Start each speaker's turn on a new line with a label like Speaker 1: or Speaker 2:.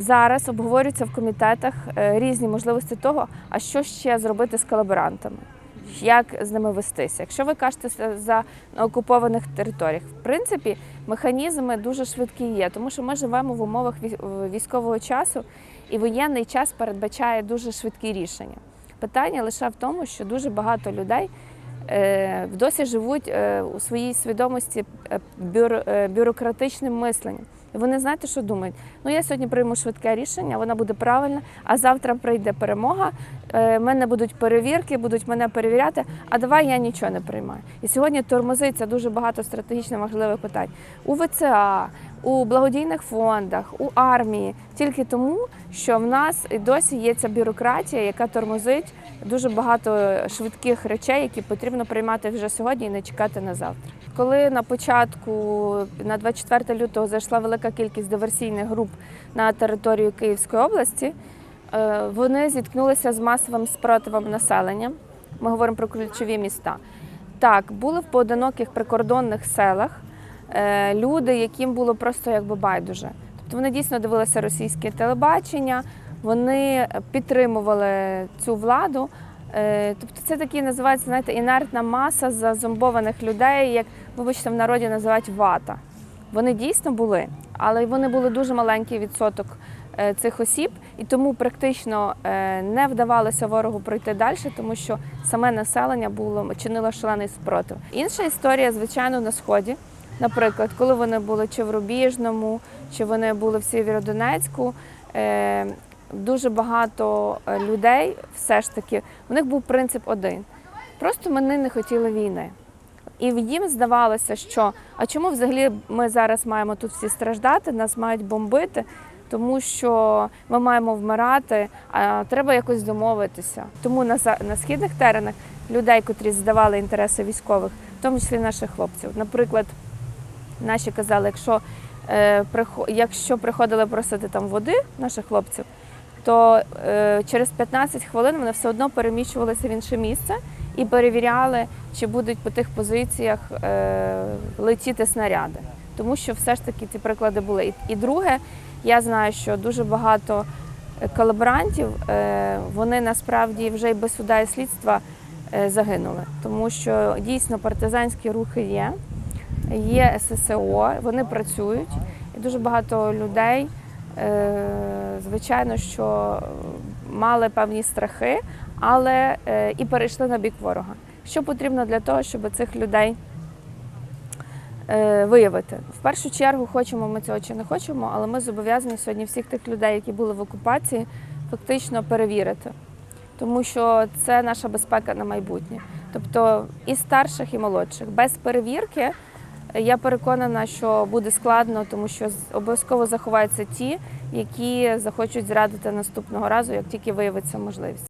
Speaker 1: Зараз обговорюються в комітетах е, різні можливості того, а що ще зробити з колаборантами, як з ними вестися. Якщо ви кажете за- окупованих територіях, в принципі, механізми дуже швидкі є, тому що ми живемо в умовах військового часу, і воєнний час передбачає дуже швидкі рішення. Питання лише в тому, що дуже багато людей е, досі живуть е, у своїй свідомості бюро- бюрократичним мисленням. І вони знаєте, що думають? Ну я сьогодні прийму швидке рішення, воно буде правильне, а завтра прийде перемога. е, в мене будуть перевірки, будуть мене перевіряти. А давай я нічого не приймаю. І сьогодні тормозиться дуже багато стратегічно важливих питань у ВЦА, у благодійних фондах, у армії, тільки тому, що в нас досі є ця бюрократія, яка тормозить дуже багато швидких речей, які потрібно приймати вже сьогодні і не чекати на завтра. Коли на початку на 24 лютого зайшла велика кількість диверсійних груп на територію Київської області, е, вони зіткнулися з масовим спротивом населення. Ми говоримо про ключові міста. Так, були в поодиноких прикордонних селах люди, яким було просто якби байдуже. Тобто вони дійсно дивилися російське телебачення, вони підтримували цю владу. Е, Тобто це такі називається знаєте, інертна маса зазомбованих людей, як вибачте, в народі називають вата. Вони дійсно були, але вони були дуже маленький відсоток е, цих осіб, і тому практично е, не вдавалося ворогу пройти далі, тому що саме населення було чинило шалений спротив. Інша історія, звичайно, на сході. Наприклад, коли вони були чи в Рубіжному, чи вони були в Сєвєродонецьку, е, дуже багато е, людей все ж таки, у них був принцип один. Просто вони не хотіли війни. І їм здавалося, що а чому взагалі ми зараз маємо тут всі страждати, нас мають бомбити, тому що ми маємо вмирати, а треба якось домовитися. Тому на, на східних теренах людей, котрі здавали інтереси військових, в тому числі наших хлопців. Наприклад, наші казали, якщо, е, якщо приходили просити там води наших хлопців, то е, через 15 хвилин вони все одно переміщувалися в інше місце і перевіряли, чи будуть по тих позиціях е, летіти снаряди. Тому що все ж таки ці приклади були. І, і друге, я знаю, що дуже багато колаборантів, вони насправді вже й без суда і слідства загинули. Тому що дійсно партизанські рухи є, є ССО, вони працюють, і дуже багато людей. Е, Звичайно, що мали певні страхи, але е, і перейшли на бік ворога. Що потрібно для того, щоб цих людей е, виявити? В першу чергу, хочемо ми цього чи не хочемо, але ми зобов'язані сьогодні всіх тих людей, які були в окупації, фактично перевірити. Тому що це наша безпека на майбутнє. Тобто і старших, і молодших. Без перевірки я переконана, що буде складно, тому що обов'язково заховаються ті, які захочуть зрадити наступного разу, як тільки виявиться можливість.